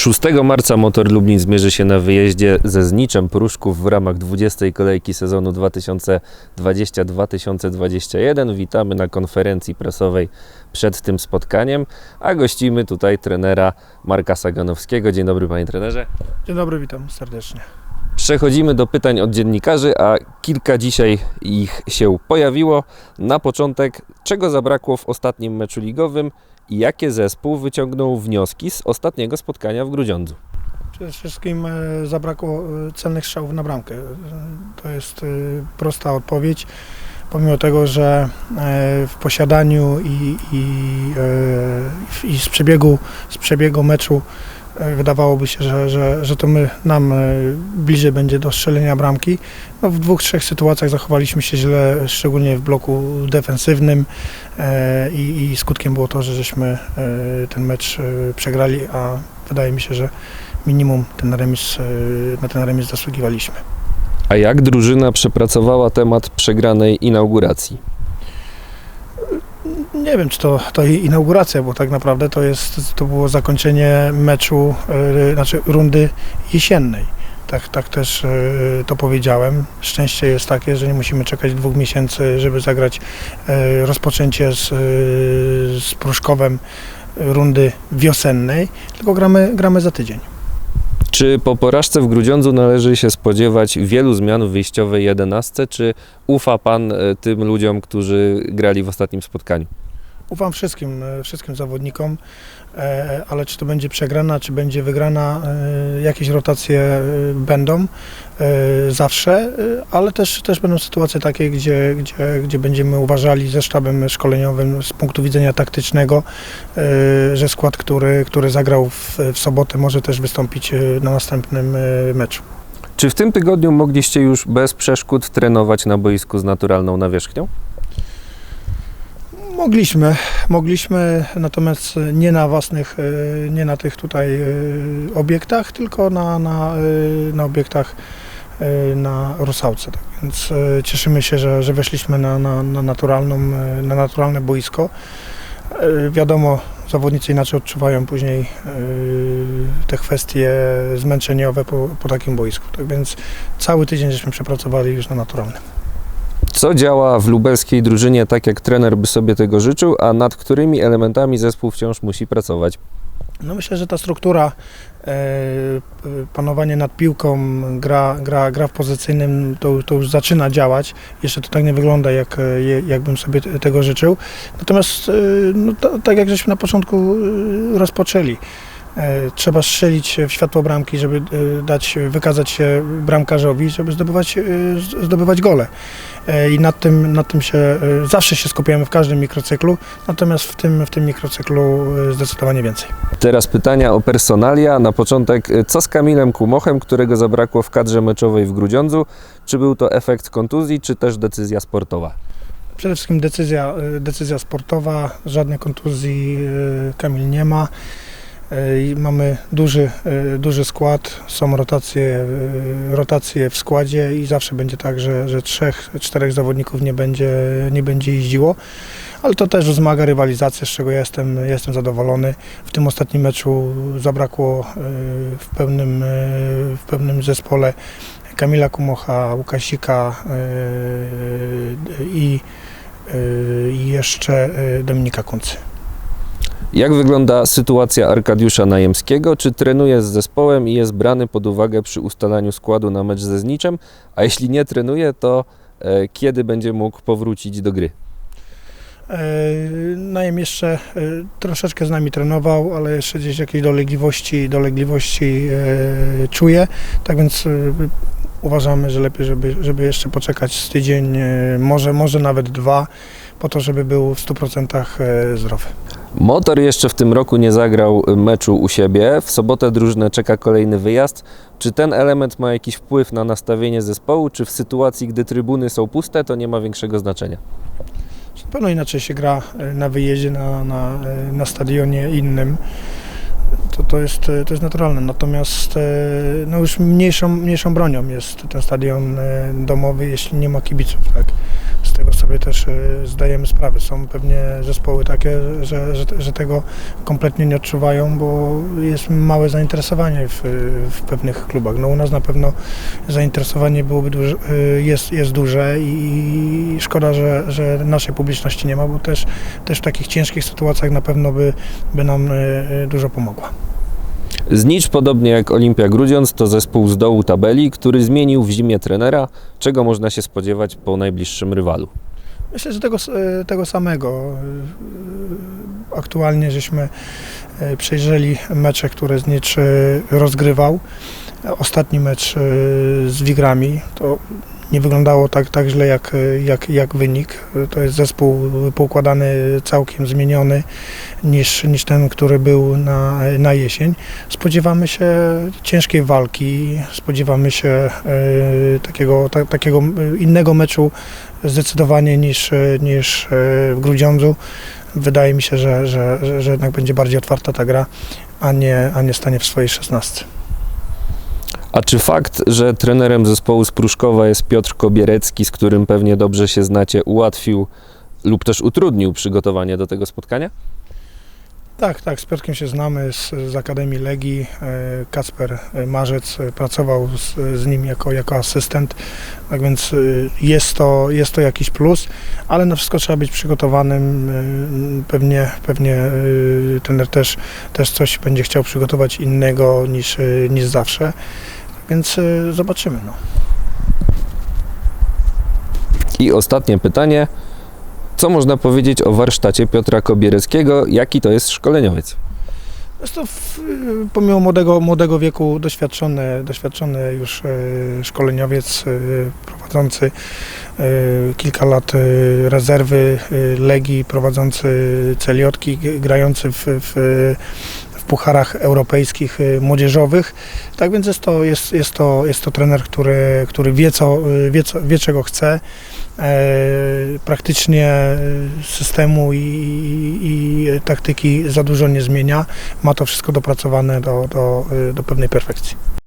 6 marca Motor Lublin zmierzy się na wyjeździe ze Zniczem Pruszków w ramach 20. kolejki sezonu 2020-2021. Witamy na konferencji prasowej przed tym spotkaniem, a gościmy tutaj trenera Marka Saganowskiego. Dzień dobry panie trenerze. Dzień dobry, witam serdecznie. Przechodzimy do pytań od dziennikarzy, a kilka dzisiaj ich się pojawiło. Na początek, czego zabrakło w ostatnim meczu ligowym i jakie zespół wyciągnął wnioski z ostatniego spotkania w Grudziądzu? Przede wszystkim e, zabrakło e, celnych strzałów na bramkę. E, To jest prosta odpowiedź. Pomimo tego, że w posiadaniu i, i, i z, przebiegu, z przebiegu meczu wydawałoby się, że, że, że to my, nam e, bliżej będzie do strzelenia bramki. No, w dwóch, trzech sytuacjach zachowaliśmy się źle, szczególnie w bloku defensywnym e, i, i skutkiem było to, że żeśmy e, ten mecz e, przegrali, a wydaje mi się, że minimum ten remis, e, na ten remis zasługiwaliśmy. A jak drużyna przepracowała temat przegranej inauguracji? Nie wiem, czy to, to inauguracja, bo tak naprawdę to, jest, to było zakończenie meczu, e, znaczy rundy jesiennej. Tak, tak też e, to powiedziałem. Szczęście jest takie, że nie musimy czekać dwóch miesięcy, żeby zagrać e, rozpoczęcie z, e, z Pruszkowem rundy wiosennej, tylko gramy, gramy za tydzień. Czy po porażce w Grudziądzu należy się spodziewać wielu zmian w wyjściowej jedenastce, czy ufa Pan tym ludziom, którzy grali w ostatnim spotkaniu? Ufam wszystkim, e, wszystkim zawodnikom, e, ale czy to będzie przegrana, czy będzie wygrana, e, jakieś rotacje będą zawsze, ale też, też będą sytuacje takie, gdzie, gdzie, gdzie będziemy uważali ze sztabem szkoleniowym z punktu widzenia taktycznego, że skład, który, który zagrał w, w sobotę może też wystąpić na następnym meczu. Czy w tym tygodniu mogliście już bez przeszkód trenować na boisku z naturalną nawierzchnią? Mogliśmy, mogliśmy, natomiast nie na własnych, e, nie na tych tutaj e, obiektach, tylko na, na, e, na obiektach na Rusałce. Tak więc cieszymy się, że, że weszliśmy na, na, na, naturalną, na naturalne boisko. Wiadomo, zawodnicy inaczej odczuwają później te kwestie zmęczeniowe po, po takim boisku. Tak więc cały tydzień żeśmy przepracowali już na naturalnym. Co działa w lubelskiej drużynie tak, jak trener by sobie tego życzył, a nad którymi elementami zespół wciąż musi pracować? No myślę, że ta struktura, e, panowanie nad piłką, gra, gra, gra w pozycyjnym, to, to już zaczyna działać. Jeszcze to tak nie wygląda, jak, jakbym sobie te- tego życzył. Natomiast, e, no, ta- tak jak żeśmy na początku e, rozpoczęli, trzeba strzelić w światło bramki, żeby e, dać, wykazać się bramkarzowi, żeby zdobywać, e, zdobywać gole. E, I nad tym, nad tym się e, zawsze się skupiamy w każdym mikrocyklu, natomiast w tym, w tym mikrocyklu e, zdecydowanie więcej. Teraz pytania o personalia. Na początek, co z Kamilem Kumochem, którego zabrakło w kadrze meczowej w Grudziądzu? Czy był to efekt kontuzji, czy też decyzja sportowa? Przede wszystkim decyzja, decyzja sportowa, żadnej kontuzji Kamil nie ma. I Mamy duży, y, duży skład, są rotacje, y, rotacje w składzie i zawsze będzie tak, że, że trzech, czterech zawodników nie będzie, nie będzie jeździło. Ale to też wzmaga rywalizację, z czego ja jestem, jestem zadowolony. W tym ostatnim meczu zabrakło w pewnym, w pewnym zespole Kamila Kumocha, Łukasika i i jeszcze Dominika Kuncy. Jak wygląda sytuacja Arkadiusza Najemskiego? Czy trenuje z zespołem i jest brany pod uwagę przy ustalaniu składu na mecz ze Zniczem? A jeśli nie trenuje, to e, kiedy będzie mógł powrócić do gry? E, Najem jeszcze e, troszeczkę z nami trenował, ale jeszcze gdzieś jakieś dolegliwości, dolegliwości czuje, tak więc uważamy, że lepiej, żeby, żeby jeszcze poczekać z tydzień, może, może nawet dwa, po to, żeby był w 100% e, zdrowy. Motor jeszcze w tym roku nie zagrał y, meczu u siebie. W sobotę drużynę czeka kolejny wyjazd. Czy ten element ma jakiś wpływ na nastawienie zespołu, czy w sytuacji, gdy trybuny są puste, to nie ma większego znaczenia? Na pewno inaczej się gra e, na wyjeździe, na, na, e, na stadionie innym. To, to, jest, to jest naturalne. Natomiast no już mniejszą, mniejszą bronią jest ten stadion domowy, jeśli nie ma kibiców. Tak? Z, tego sobie też e, zdajemy sprawę. Są pewnie zespoły takie, że, że, że tego kompletnie nie odczuwają, bo jest małe zainteresowanie w, w pewnych klubach. No u nas na pewno zainteresowanie byłoby duże, e, jest, jest duże i szkoda, że, że naszej publiczności nie ma, bo też, też w takich ciężkich sytuacjach na pewno by, by nam e, dużo pomogła. Znicz, podobnie jak Olimpia Grudziądz, to zespół z dołu tabeli, który zmienił w zimie trenera. Czego można się spodziewać po najbliższym rywalu? Myślę, że tego, e, tego samego. E, Aktualnie żeśmy e, przejrzeli mecze, które Znicz rozgrywał. Ostatni mecz z Wigrami to nie wyglądało tak, tak źle jak, e, jak, jak wynik. To jest zespół poukładany całkiem zmieniony niż, niż ten, który był na, na jesień. Spodziewamy się ciężkiej walki, spodziewamy się e, takiego, ta, takiego e, innego meczu zdecydowanie niż, niż w Grudziądzu. Wydaje mi się, że, że, że, że jednak będzie bardziej otwarta ta gra, a nie, a nie stanie w swojej szesnastce. A czy fakt, że trenerem zespołu z Pruszkowa jest Piotr Kobierecki, z którym pewnie dobrze się znacie, ułatwił lub też utrudnił przygotowanie do tego spotkania? Tak, tak, z Piotrkiem się znamy z, z Akademii Legii. E, Kacper e, Marzec e, pracował z, z nim jako, jako asystent, tak więc jest to, jest to jakiś plus, ale na wszystko trzeba być przygotowanym. Pewnie, pewnie trener też, też coś będzie chciał przygotować innego niż, niż zawsze, więc e, zobaczymy. No. I ostatnie pytanie. Co można powiedzieć o warsztacie Piotra Kobiereckiego? Jaki to jest szkoleniowiec? Jest to w, pomimo młodego, młodego wieku doświadczony, doświadczony już e, szkoleniowiec e, prowadzący e, kilka lat e, rezerwy e, Legii, prowadzący celiotki, grający w, w pucharach europejskich e, młodzieżowych. Tak więc jest to, jest, jest to, jest to trener, który, który wie, co, e, wie, co, wie czego chce. E, praktycznie e, systemu i, i, i taktyki za dużo nie zmienia ma to wszystko dopracowane do, do, y, do pewnej perfekcji.